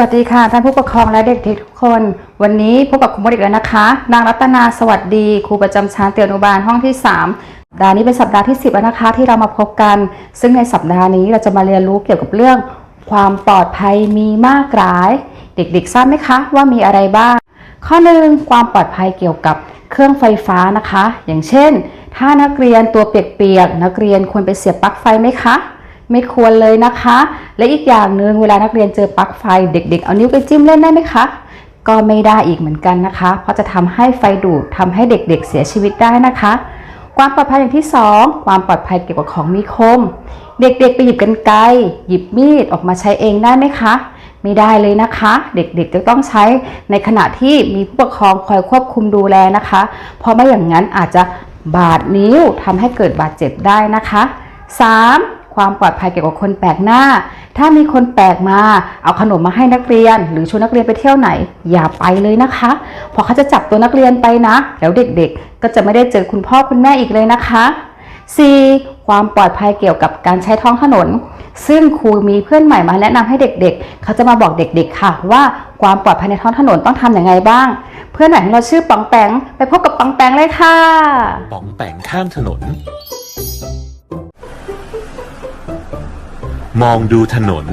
วัสดีค่ะท่านผู้ปกครองและเด็กทุกคน วันนี้พบกับครูมดอีกแล้วนะคะ นางรัตนาสวัสดีครูประจำชั้นเตียมอนุบาลห้องที่ 3 สัปดาห์นี้เป็นสัปดาห์ที่ 10แล้วนะคะ ที่เรามาพบกัน ซึ่งในสัปดาห์นี้เราจะมาเรียนรู้เกี่ยวกับเรื่อง ความปลอดภัยมีมากหลาย เด็กๆทราบไหมคะว่ามีอะไรบ้าง ข้อหนึ่งความปลอดภัยเกี่ยวกับเครื่องไฟฟ้านะคะ อย่างเช่น ถ้านักเรียนตัวเปียกๆนักเรียนควรไปเสียบปลั๊กไฟไหมคะ ไม่ควรเลยนะคะ และอีกอย่างหนึ่งเวลานักเรียนเจอปลั๊กไฟเด็ก ๆ เอานิ้วไปจิ้มเล่นได้ไหมคะ ก็ไม่ได้อีกเหมือนกันนะคะ เพราะจะทำให้ไฟดูดทำให้เด็กๆเสียชีวิตได้นะคะ ความปลอดภัยอย่างที่ 2 ความปลอดภัยเกี่ยวกับของมีคม เด็กๆไปหยิบกันไกรหยิบมีดออกมาใช้เองได้ไหมคะไม่ได้เลยนะคะ เด็กๆจะต้องใช้ในขณะที่มีผู้ปกครองคอยควบคุมดูแลนะคะ เพราะไม่อย่างนั้นอาจจะบาดนิ้วทำให้เกิดบาดเจ็บได้นะคะ 3. ความปลอดภัยเกี่ยวกับคนแปลกหน้า ถ้ามีคนแปลกมา เอาขนมมาให้นักเรียน หรือชวนนักเรียนไปเที่ยวไหน อย่าไปเลยนะคะเพราะเขาจะจับตัวนักเรียนไปนะ แล้วเด็กๆ ก็จะไม่ได้เจอคุณพ่อคุณแม่อีกเลยนะคะ 4. ความปลอดภัยเกี่ยวกับการใช้ท้องถนน ซึ่งครูมีเพื่อนใหม่มาแนะนำให้เด็กๆ เขาจะมาบอกเด็กๆ ค่ะ ว่าความปลอดภัยในท้องถนนต้องทำอย่างไรบ้าง เพื่อนใหม่ของเราชื่อปองแปงไปพบกับปองแปงเลยค่ะป๋องแปงข้ามถนน มองดูถนน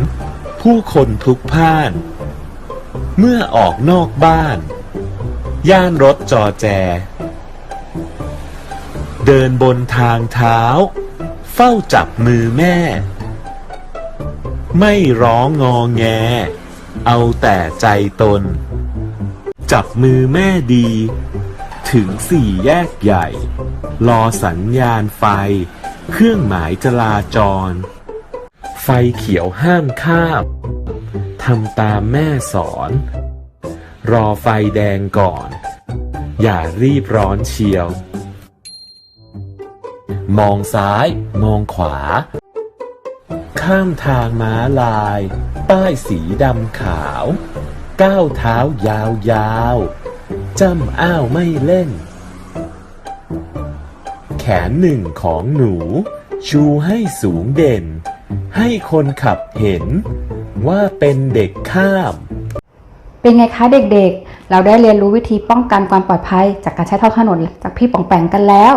ผู้คนพลุกพล่าน เมื่อออกนอกบ้าน ย่านรถจอแจ เดินบนทางเท้า เฝ้าจับมือแม่ ไม่ร้องงอแง เอาแต่ใจตน จับมือแม่ดี ถึงสี่แยกใหญ่ รอสัญญาณไฟ เครื่องหมายจราจร ไฟเขียวห้ามข้าม ทำตามแม่สอน รอไฟแดงก่อน อย่ารีบร้อนเชียว มองซ้าย มองขวา ข้ามทางม้าลาย ป้ายสีดำขาว ก้าวเท้ายาวๆจำอ้าวไม่เล่น แขนหนึ่งของหนู ชูให้สูงเด่น ให้คนขับเห็นว่าเป็นเด็กข้าม เป็นไงคะเด็กๆ เราได้เรียนรู้วิธีป้องกันความปลอดภัย จากการใช้ท้องถนนจากพี่ป่องแปงกันแล้ว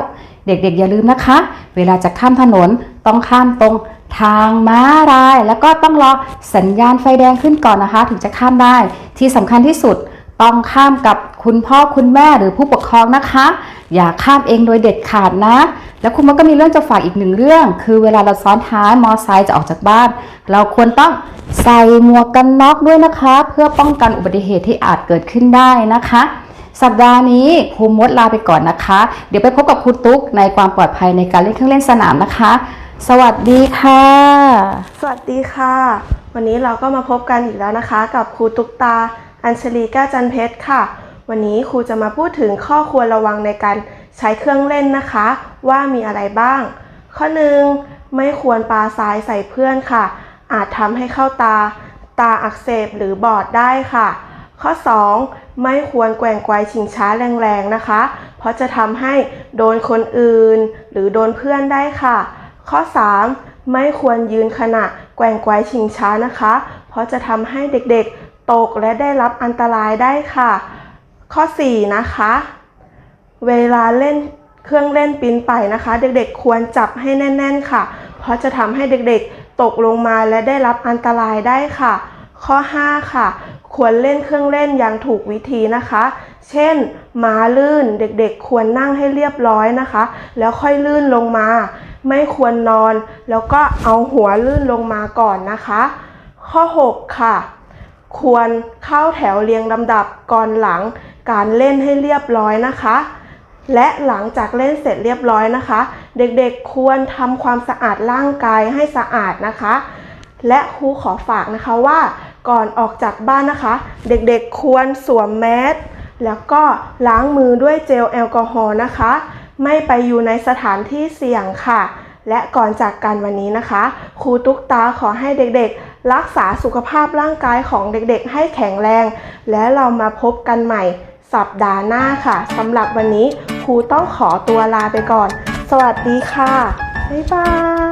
เด็กๆ อย่าลืมนะคะ เวลาจะข้ามถนนต้องข้ามตรงทางม้าลาย แล้วก็ต้องรอสัญญาณไฟแดงขึ้นก่อนนะคะ ถึงจะข้ามได้ที่สำคัญที่สุด ต้องข้ามกับคุณพ่อคุณแม่หรือผู้ปกครองนะคะ อย่าข้ามเองโดยเด็ดขาดนะ แล้วคุณมันก็มีเรื่องจะฝากอีกหนึ่งเรื่อง คือเวลาเราซ้อนท้ายมอไซค์จะออกจากบ้าน เราควรต้องใส่หมวกกันน็อกด้วยนะคะ เพื่อป้องกันอุบัติเหตุที่อาจเกิดขึ้นได้นะคะ สัปดาห์นี้ครูมดลาไปก่อนนะคะ เดี๋ยวไปพบกับครูตุ๊กในความปลอดภัยในการเล่นเครื่องเล่นสนามนะคะ สวัสดีค่ะ สวัสดีค่ะ วันนี้เราก็มาพบกันอีกแล้วนะคะ กับครูตุ๊กตา อัญชลีแก้วจันเพชรค่ะ วันนี้ครูจะมาพูดถึงข้อควรระวังในการใช้เครื่องเล่นนะคะ ว่ามีอะไรบ้าง ข้อหนึ่งไม่ควรปาทรายใส่เพื่อนค่ะ อาจทำให้เข้าตา ตาอักเสบหรือบอดได้ค่ะ ข้อ 2 ไม่ควรแกว่งไกวชิงช้าแรงๆนะคะ เพราะจะทำให้โดนคนอื่น หรือโดนเพื่อนได้ค่ะ ข้อ 3 ไม่ควรยืนขณะแกว่งไกวชิงช้านะคะ เพราะจะทำให้เด็กๆ ตกและได้รับอันตรายได้ค่ะ ข้อ 4 นะคะ เวลาเล่นเครื่องเล่นปีนป่ายนะคะ เด็กๆควรจับให้แน่น ๆ ค่ะ เพราะจะทำให้เด็กๆตกลงมาและได้รับอันตรายได้ค่ะ ข้อ 5 ค่ะ ควรเล่นเครื่องเล่นอย่างถูกวิธีนะคะ เช่น ม้าลื่นเด็กๆ ควรนั่งให้เรียบร้อยนะคะ แล้วค่อยลื่นลงมา ไม่ควรนอน แล้วก็เอาหัวลื่นลงมาก่อนนะคะ ข้อ 6 ค่ะ ควรเข้าแถวเรียงลำดับก่อนหลังการเล่นให้เรียบร้อยนะคะ และหลังจากเล่นเสร็จเรียบร้อยนะคะ เด็กๆควรทำความสะอาดร่างกายให้สะอาดนะคะ และครูขอฝากนะคะว่าก่อนออกจากบ้านนะคะ เด็กๆควรสวมแมสแล้วก็ล้างมือด้วยเจลแอลกอฮอล์นะคะ ไม่ไปอยู่ในสถานที่เสี่ยงค่ะ และก่อนจากกันวันนี้นะคะ ครูตุ๊กตาขอให้เด็กๆ รักษาสุขภาพร่างกายของเด็กๆ ให้แข็งแรง และเรามาพบกันใหม่ สัปดาห์หน้าค่ะสำหรับวันนี้ครูต้องขอตัวลาไปก่อน สวัสดีค่ะ บ๊ายบาย